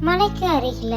மலைக்கு அருகில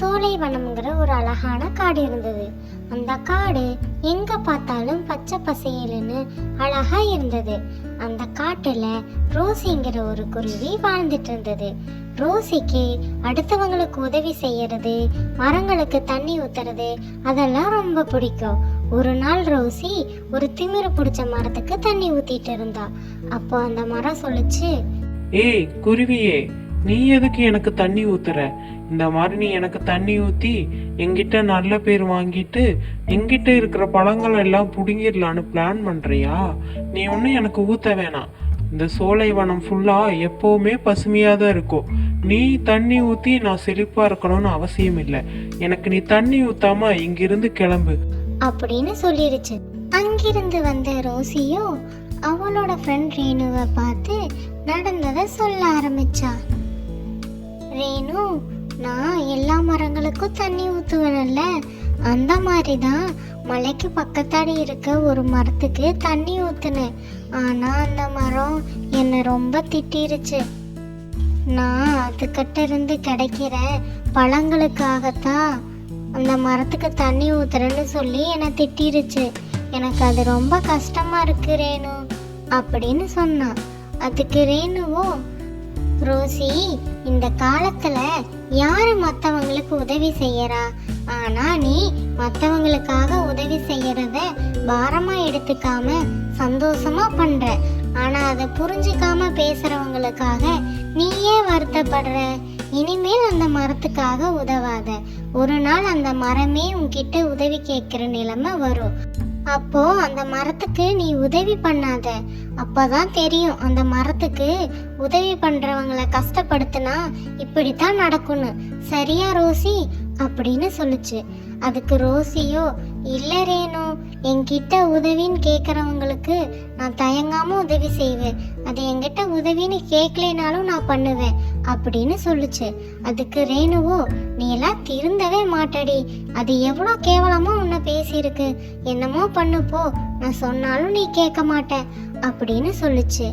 சோலைவனம்ங்கிற ஒரு அழகான காடு இருந்தது. அந்த காடு எங்க பார்த்தாலும் பச்சை பசேலுன்னு அழகா இருந்தது. அந்த காட்டுல ரோசிங்கிற ஒரு குருவி வாழ்ந்துட்டு இருந்தது. ரோசிக்கு அடுத்தவங்களுக்கு உதவி செய்யறது மரங்களுக்கு தண்ணி ஊத்துறது அதெல்லாம் ரொம்ப பிடிக்கும். ஒரு நாள் ரோசி ஒரு திமிரு பிடிச்ச மரத்துக்கு தண்ணி ஊத்திட்டு இருந்தா. அப்போ அந்த மரம் சொல்லுச்சு ஏய் குருவியே நீ எதுக்கு எனக்கு தண்ணி ஊத்துற? இந்த மாதிரி நீ எனக்கு தண்ணி ஊத்தி என்கிட்ட நல்ல பேர் வாங்கிட்டு என்கிட்ட இருக்கிற பழங்கள் எல்லாம் புடுங்கிடலான்னு பிளான் பண்றியா? நீ ஒன்றும் எனக்கு ஊத்த வேணாம். இந்த சோலைவனம் ஃபுல்லா எப்பவுமே பசுமையா தான் இருக்கும். நீ தண்ணி ஊத்தி நான் செழிப்பா இருக்கணும்னு அவசியம் இல்லை. எனக்கு நீ தண்ணி ஊத்தாம இங்கிருந்து கிளம்பு. அப்படின்னு சொல்லிருச்சு. அங்கிருந்து வந்த ரோசியோ அவளோட ஃப்ரெண்ட் ரேணுவை பார்த்து நடந்ததை சொல்ல ஆரம்பிச்சா. ரேணு நான் எல்லா மரங்களுக்கும் தண்ணி ஊற்றுவேன்ல அந்த மாதிரி தான் மலைக்கு பக்கத்தாடி இருக்க ஒரு மரத்துக்கு தண்ணி ஊற்றுனேன் ஆனால் அந்த மரம் என்னை ரொம்ப திட்டிருச்சு. நான் அதுக்கிட்ட இருந்து கிடைக்கிற பழங்களுக்காகத்தான் அந்த மரத்துக்கு தண்ணி ஊத்துறேன்னு சொல்லி என்னை திட்டிருச்சு. எனக்கு அது ரொம்ப கஷ்டமாக இருக்கு ரேணு அப்படின்னு சொன்னான். அதுக்கு ரேணுவோ ரோசி இந்த காலத்துல யாரு மத்தவங்களுக்கு உதவி செய்யறா? ஆனா நீ மத்தவங்களுக்காக உதவி செய்யறத பாரமா எடுத்துக்காம சந்தோஷமா பண்ற. ஆனா அதை புரிஞ்சுக்காம பேசுறவங்களுக்காக நீயே வருத்தப்படுற. இனிமேல் அந்த மரத்துக்காக உதவாத. ஒரு நாள் அந்த மரமே உன்கிட்ட உதவி கேட்கிற நிலைமை வரும். அப்போ அந்த மரத்துக்கு நீ உதவி பண்ணாத. அப்பதான் தெரியும் அந்த மரத்துக்கு உதவி பண்றவங்களை கஷ்டப்படுத்தினா இப்படித்தான் நடக்கும்னு. சரியா ரோசி? அப்படின்னு சொல்லுச்சு. அதுக்கு ரோசியோ இல்லை ரேணு என்கிட்ட உதவின்னு கேட்குறவங்களுக்கு நான் தயங்காமல் உதவி செய்வேன். அது என்கிட்ட உதவின்னு கேட்கலைனாலும் நான் பண்ணுவேன் அப்படின்னு சொல்லுச்சு. அதுக்கு ரேணுவோ நீ எல்லாம் திருந்தவே மாட்டடி. அது எவ்வளோ கேவலமாக உன்னை பேசியிருக்கு. என்னமோ பண்ணுப்போ நான் சொன்னாலும் நீ கேட்க மாட்ட அப்படின்னு சொல்லுச்சு.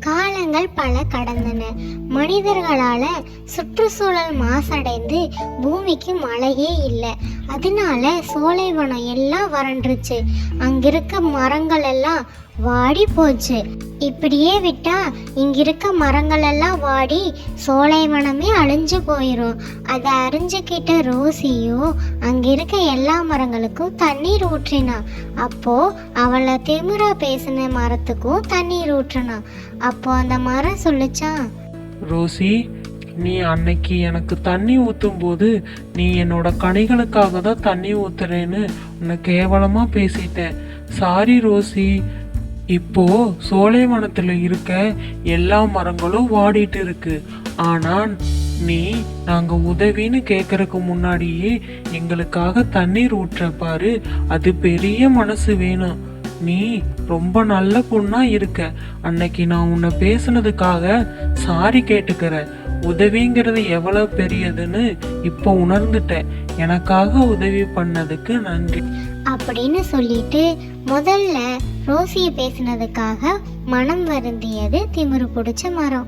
காலங்கள் பல கடந்தன. மனிதர்களால சுற்றுச்சூழல் மாசடைந்து பூமிக்கு மழையே இல்லை. அதனால சோலைவனம் எல்லாம் வறண்டுருச்சு. அங்கிருக்க மரங்கள் எல்லாம் வாடி போச்சு இப்படியே விட்டா இங்கிருக்க மரங்களெல்லாம் வாடி சோலைவனமே அழிஞ்சு போயிடும் அதை அறிஞ்சுக்கிட்ட ரோசியும் அங்கிருக்க எல்லா மரங்களுக்கும் தண்ணீர் ஊற்றினா. அப்போ அவளை திமிரா பேசின மரத்துக்கும் தண்ணீர் ஊற்றினா. அப்போ அந்த மரம் சொல்லிச்சான் ரோசி நீ அன்னைக்கு எனக்கு தண்ணி ஊற்றும் போது நீ என்னோட கனிகளுக்காக தான் தண்ணி ஊத்துறேன்னு உன்னை கேவலமாக பேசிட்டேன். சாரி ரோசி இப்போ சோலைவனத்துல இருக்க எல்லா மரங்களும் வாடிட்டு இருக்கு ஆனால் நீ நாங்க உதவின்னு கேட்கறதுக்கு முன்னாடியே எங்களுக்காக தண்ணீர் ஊற்ற பாரு. அது பெரிய மனசு வேணும். நீ ரொம்ப நல்ல பொண்ணா இருக்க. அன்னைக்கு நான் உன்னை பேசுனதுக்காக சாரி கேட்டுக்கிறேன். உதவிங்கிறது எவ்வளவு பெரியதுன்னு இப்போ உணர்ந்துட்டேன். எனக்காக உதவி பண்ணதுக்கு நன்றி. அப்படின்னு சொல்லிட்டு முதல்ல ரோசிய பேசினதுக்காக மனம் வருந்தியது திமிரு பிடிச்ச மரம்.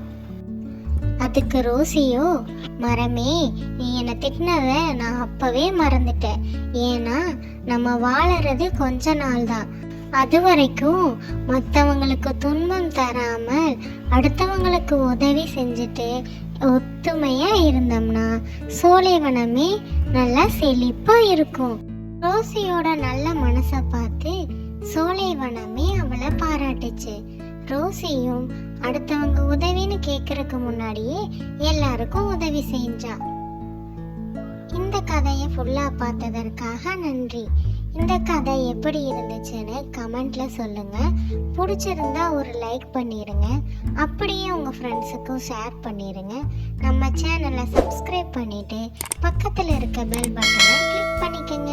அதுக்கு ரோசியோ மரமே நீ என்னை திட்டினத நான் அப்பவே மறந்துட்டேன். ஏன்னா நம்ம வாழறது கொஞ்ச நாள் தான் அது வரைக்கும் மற்றவங்களுக்கு துன்பம் தராமல் அடுத்தவங்களுக்கு உதவி செஞ்சுட்டு ஒத்துமையா இருந்தோம்னா சோலைவனமே நல்லா செழிப்பா இருக்கும். ரோசியோட நல்ல மனசை பார்த்து சோலைவனமே அவளை பாராட்டுச்சு. ரோசியும் அடுத்தவங்க உதவின்னு கேட்கறதுக்கு முன்னாடியே எல்லாருக்கும் உதவி செஞ்சா. இந்த கதையை ஃபுல்லாக பார்த்ததற்காக நன்றி. இந்த கதை எப்படி இருந்துச்சுன்னு கமெண்ட்ல சொல்லுங்க. பிடிச்சிருந்தா ஒரு லைக் பண்ணிடுங்க அப்படியே உங்க ஃப்ரெண்ட்ஸுக்கும் ஷேர் பண்ணிடுங்க நம்ம சேனலை சப்ஸ்கிரைப் பண்ணிட்டு பக்கத்தில் இருக்க பெல் பட்டனை கிளிக் பண்ணிக்கோங்க.